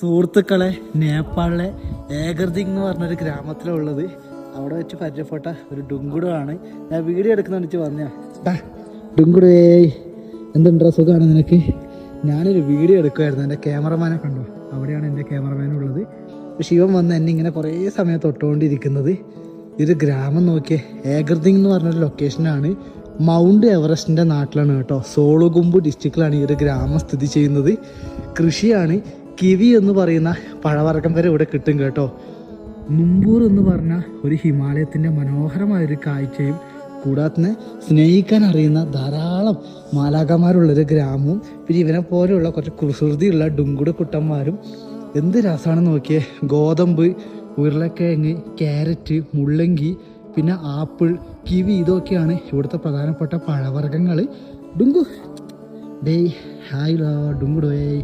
സുഹൃത്തുക്കളെ നേപ്പാളിലെ ഏഗർദിങ് എന്ന് പറഞ്ഞൊരു ഗ്രാമത്തിലുള്ളത്. അവിടെ വെച്ച് പരിചയപ്പെട്ട ഒരു ഡുങ്കുടാണ് ഞാൻ വീഡിയോ എടുക്കുന്ന വെച്ച് പറഞ്ഞാ ഡുങ്കുടേ എന്തുണ്ടോ സുഖമാണ് നിനക്ക്? ഞാനൊരു വീഡിയോ എടുക്കുമായിരുന്നു എന്റെ ക്യാമറമാനെ കണ്ടു. അവിടെയാണ് എന്റെ ക്യാമറമാൻ ഉള്ളത്. പക്ഷെ ഇവൻ വന്ന് എന്നെ ഇങ്ങനെ കുറേ സമയം തൊട്ടുകൊണ്ടിരിക്കുന്നത്. ഇതൊരു ഗ്രാമം നോക്കിയേ. ഏഗർദിങ് എന്ന് പറഞ്ഞൊരു ലൊക്കേഷനാണ് മൗണ്ട് എവറസ്റ്റിന്റെ നാട്ടിലാണ് കേട്ടോ. സോളുകുമ്പ് ഡിസ്ട്രിക്റ്റിലാണ് ഈ ഒരു ഗ്രാമം സ്ഥിതി ചെയ്യുന്നത്. കൃഷിയാണ്. കിവി എന്ന് പറയുന്ന പഴവർഗം വരെ ഇവിടെ കിട്ടും കേട്ടോ. മുമ്പൂർ എന്ന് പറഞ്ഞ ഒരു ഹിമാലയത്തിന്റെ മനോഹരമായൊരു കാഴ്ചയും കൂടാതെ സ്നേഹിക്കാൻ അറിയുന്ന ധാരാളം മാലാകന്മാരുള്ളൊരു ഗ്രാമവും പിന്നെ ഇവനെ പോലെയുള്ള കുറച്ച് കുസൃതിയുള്ള ഡുങ്കുട കുട്ടന്മാരും എന്ത് രസമാണ് നോക്കിയേ. ഗോതമ്പ് ഉരുളക്കിഴങ്ങ് ക്യാരറ്റ് മുള്ളങ്കി പിന്നെ ആപ്പിൾ കിവി ഇതൊക്കെയാണ് ഇവിടുത്തെ പ്രധാനപ്പെട്ട പഴവർഗങ്ങൾ ഡുങ്കു. ഡേയ് ഹായ് ഡുങ്കുടേ